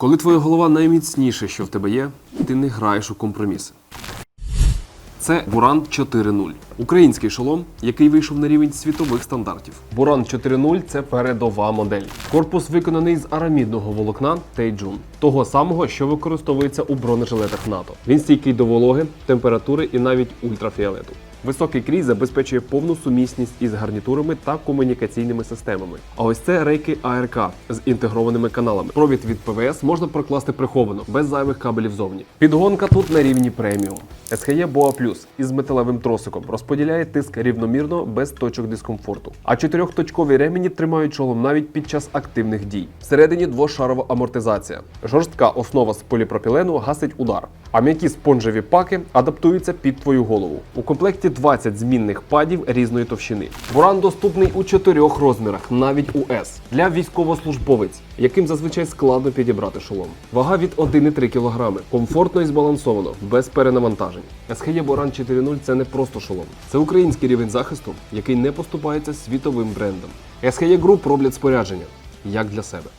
Коли твоя голова найміцніше, що в тебе є, ти не граєш у компроміси. Це Буран 4.0. Український шолом, який вийшов на рівень світових стандартів. Буран 4.0 – це передова модель. Корпус виконаний з арамідного волокна Тейджун, того самого, що використовується у бронежилетах НАТО. Він стійкий до вологи, температури і навіть ультрафіолету. Високий крій забезпечує повну сумісність із гарнітурами та комунікаційними системами. А ось це рейки АРК з інтегрованими каналами. Провід від ПВС можна прокласти приховано, без зайвих кабелів зовні. Підгонка тут на рівні преміум. SHE Boa Plus із металевим тросиком розподіляє тиск рівномірно без точок дискомфорту. А чотирьохточкові ремені тримають шолом навіть під час активних дій. Всередині двошарова амортизація. Жорстка основа з поліпропілену гасить удар. А м'які спонжеві паки адаптуються під твою голову. У комплекті 20 змінних падів різної товщини. Буран доступний у чотирьох розмірах, навіть у S. Для військовослужбовець, яким зазвичай складно підібрати шолом. Вага від 1,3 кг. Комфортно і збалансовано, без перенавантажень. SHE Boran 4.0 це не просто шолом. Це український рівень захисту, який не поступається світовим брендам. SHE Group роблять спорядження як для себе.